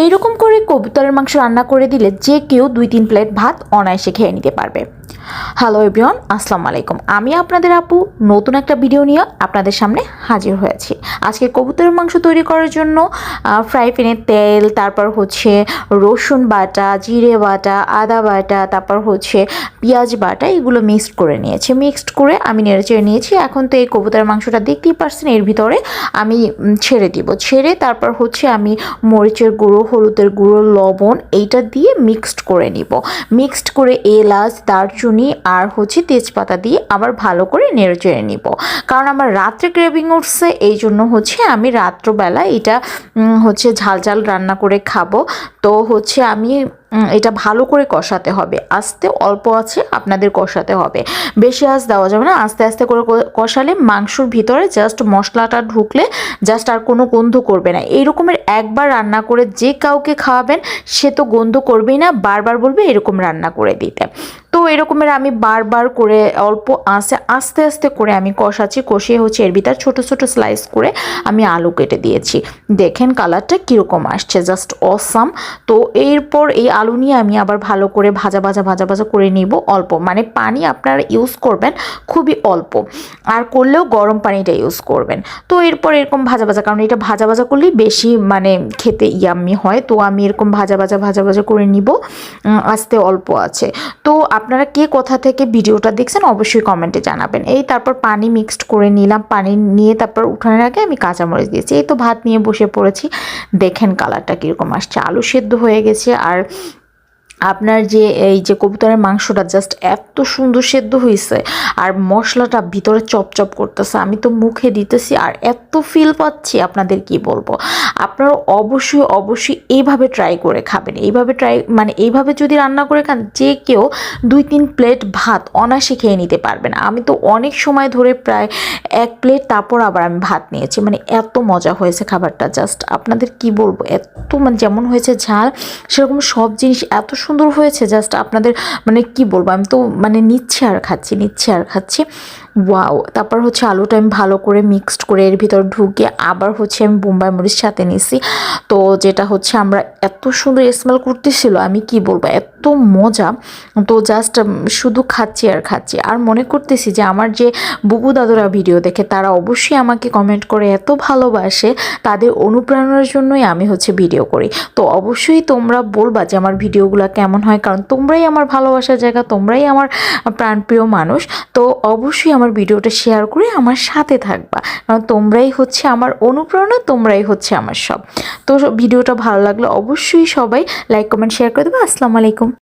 এইরকম করে কবুতরের মাংস রান্না করে দিলে যে কেউ দুই তিন প্লেট ভাত অনায়াসে খেয়ে নিতে পারবে। হ্যালো এভরিওয়ান আসসালামু আলাইকুম। আমি আপনাদের আপু, নতুন একটা ভিডিও নিয়ে আপনাদের সামনে হাজির হয়েছি। আজকে কবুতরের মাংস তৈরি করার জন্য ফ্রাই প্যানে তেল, তারপর হচ্ছে রসুন বাটা, জিরে বাটা, আদা বাটা, তারপর হচ্ছে পেঁয়াজ বাটা, এগুলো মিক্সড করে নিয়েছি। মিক্সড করে আমি নেড়েচেড়ে নিয়েছি। এখন তো এই কবুতরের মাংসটা দেখতেই পারছেন, এর ভিতরে আমি ছেড়ে দিব। ছেড়ে তারপর হচ্ছে আমি মরিচের গুঁড়ো, হলুদের গুঁড়ো, লবণ, এইটা দিয়ে মিক্সড করে নিব। মিক্সড করে এলাচ, দারচুনি আর হচ্ছে তেজপাতা দিয়ে আবার ভালো করে নেড়ে চেড়ে নিব। কারণ আমার রাত্রে ক্রেভিং উঠছে, এই জন্য হচ্ছে আমি রাত্রবেলা এটা হচ্ছে ঝাল ঝাল রান্না করে খাব। তো হচ্ছে আমি এটা ভালো করে কষাতে হবে। আস্তে অল্প আছে, আপনাদের কষাতে হবে। বেশি আঁচ দেওয়া যাবে না, আস্তে আস্তে করে কষালে মাংসর ভিতরে জাস্ট মশলাটা ঢুকলে জাস্ট আর কোনো গন্ধ করবে না। এই রকমের একবার রান্না করে যে কাউকে খাওয়াবেন, সে তো গন্ধ করবেই না, বারবার বলবে এরকম রান্না করে দিতে। তো এরকমের আমি বারবার করে অল্প আঁচে আস্তে আস্তে করে আমি কষাচ্ছি, কষিয়ে হচ্ছে এর ভিতর ছোট ছোট স্লাইস করে আমি আলু কেটে দিয়েছি। দেখেন কালারটা কীরকম আসছে জাস্ট অসাম তো এরপর এই আলু নিয়ে আমি আবার ভালো করে ভাজা ভাজা ভাজা ভাজা করে নিব অল্প। মানে পানি আপনারা ইউজ করবেন খুবই অল্প। আর করলেও গরম পানিটা ইউজ করবেন। তো এরপর এরকম ভাজা ভাজা, কারণ এটা ভাজা ভাজা করলেই বেশি মানে খেতে ইয়াম্মি হয়। তো আমি এরকম ভাজা ভাজা ভাজা ভাজা করে নিব। আস্তে অল্প আছে। তো আপনারা কে কোথা থেকে ভিডিওটা দেখছেন অবশ্যই কমেন্টে জানাবেন। এই তারপর পানি মিক্সড করে নিলাম। পানি নিয়ে তারপর উঠানোর আগে আমি কাঁচামরিচ দিয়েছি। এই তো ভাত নিয়ে বসে পড়েছি। দেখেন কালারটা কীরকম আসছে। আলু সেদ্ধ হয়ে গেছে। আর আপনার যে, এই যে কবুতরের মাংসটা জাস্ট এত সুন্দর সেদ্ধ হয়েছে আর মশলাটা ভিতরে চপচপ করতেছে, আমি তো মুখে দিতেছি আর এত ফিল পাচ্ছি আপনাদের কি বলব। আপনারা অবশ্যই অবশ্যই এইভাবে ট্রাই করে খাবেন। এইভাবে ট্রাই মানে এইভাবে যদি রান্না করে খান, যে কেউ দুই তিন প্লেট ভাত অনায়াসে খেয়ে নিতে পারবেন। আমি তো অনেক সময় ধরে প্রায় এক প্লেট তারপর আবার আমি ভাত নিয়েছি। মানে এত মজা হয়েছে খাবারটা জাস্ট আপনাদের কি বলব, এত মানে যেমন হয়েছে ঝাল, সেরকম সব জিনিস এত সুন্দর হয়েছে জাস্ট আপনাদের মানে কি বলব, আমি তো মানে নিচ্ছে আর খাচ্ছি, নিচ্ছে আর খাচ্ছি। ওয়াও তারপর হচ্ছে আলুটা আমি ভালো করে মিক্সড করে এর ভিতর ঢুকে আবার হচ্ছে আমি বোম্বাই মরিচ সাথে নিছি। তো যেটা হচ্ছে আমরা এত সুন্দর স্মেল করতেছিল, আমি কি বলব, এত মজা। তো জাস্ট শুধু খাচ্ছি আর খাচ্ছি। আর মনে করতেছি যে আমার যে বুবু দাদুরা ভিডিও দেখে, তারা অবশ্যই আমাকে কমেন্ট করে এত ভালোবাসে, তাদের অনুপ্রেরণার জন্যই আমি হচ্ছে ভিডিও করি। তো অবশ্যই তোমরা বলবা যে আমার ভিডিওগুলো কেমন হয়? কারণ তোমরাই আমার ভালোবাসার জায়গা, তোমরাই আমার প্রাণপ্রিয় মানুষ। তো অবশ্যই আমার ভিডিওটা শেয়ার করে আমার সাথে থাকবা। কারণ তোমরাই হচ্ছে আমার অনুপ্রেরণা, তোমরাই হচ্ছে আমার সব। তো ভিডিওটা ভালো লাগলে অবশ্যই সবাই লাইক কমেন্ট শেয়ার করে দেবো। আসসালামু আলাইকুম।